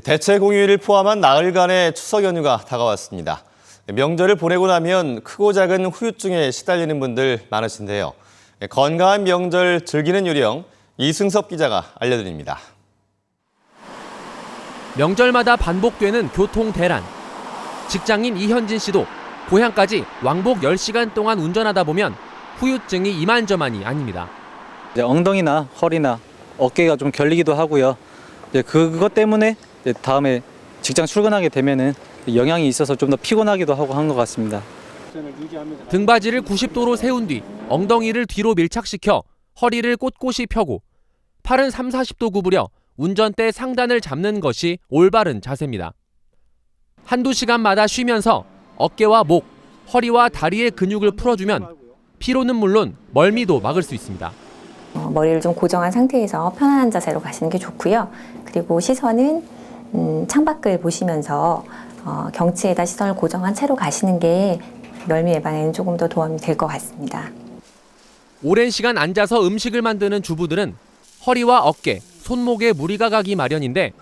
대체 공휴일을 포함한 나흘간의 추석 연휴가 다가왔습니다. 명절을 보내고 나면 크고 작은 후유증에 시달리는 분들 많으신데요. 건강한 명절 즐기는 요령 이승섭 기자가 알려드립니다. 명절마다 반복되는 교통 대란. 직장인 이현진 씨도 고향까지 왕복 10시간 동안 운전하다 보면 후유증이 이만저만이 아닙니다. 이제 엉덩이나 허리나 어깨가 좀 결리기도 하고요. 이제 그것 때문에 다음에 직장 출근하게 되면은 영향이 있어서 좀 더 피곤하기도 하고 한 것 같습니다. 등받이를 90도로 세운 뒤 엉덩이를 뒤로 밀착시켜 허리를 꼿꼿이 펴고 팔은 3, 40도 구부려 운전대 상단을 잡는 것이 올바른 자세입니다. 한두 시간마다 쉬면서 어깨와 목, 허리와 다리의 근육을 풀어주면 피로는 물론 멀미도 막을 수 있습니다. 어, 머리를 좀 고정한 상태에서 편안한 자세로 가시는 게 좋고요. 그리고 시선은 음, 창밖을 보시면서 어, 경치에다 시선을 고정한 채로 가시는 게 멀미 예방에는 조금 더 도움이 될 것 같습니다. 오랜 시간 앉아서 음식을 만드는 주부들은 허리와 어깨, 손목에 무리가 가기 마련인데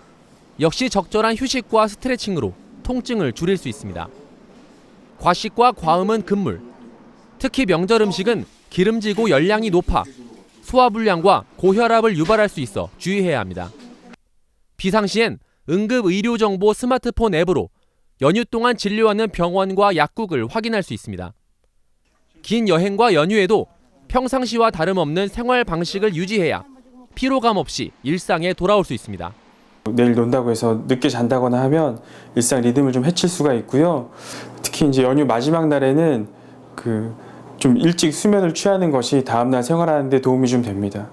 역시 적절한 휴식과 스트레칭으로 통증을 줄일 수 있습니다. 과식과 과음은 금물. 특히 명절 음식은 기름지고 열량이 높아 소화불량과 고혈압을 유발할 수 있어 주의해야 합니다. 비상시엔 응급 의료 정보 스마트폰 앱으로 연휴 동안 진료하는 병원과 약국을 확인할 수 있습니다. 긴 여행과 연휴에도 평상시와 다름없는 생활 방식을 유지해야 피로감 없이 일상에 돌아올 수 있습니다. 내일 논다고 해서 늦게 잔다거나 하면 일상 리듬을 좀 해칠 수가 있고요. 특히 이제 연휴 마지막 날에는 그 좀 일찍 수면을 취하는 것이 다음 날 생활하는 데 도움이 좀 됩니다.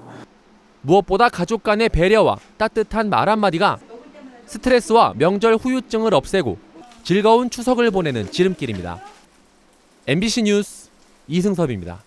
무엇보다 가족 간의 배려와 따뜻한 말 한마디가 스트레스와 명절 후유증을 없애고 즐거운 추석을 보내는 지름길입니다. MBC 뉴스 이승섭입니다.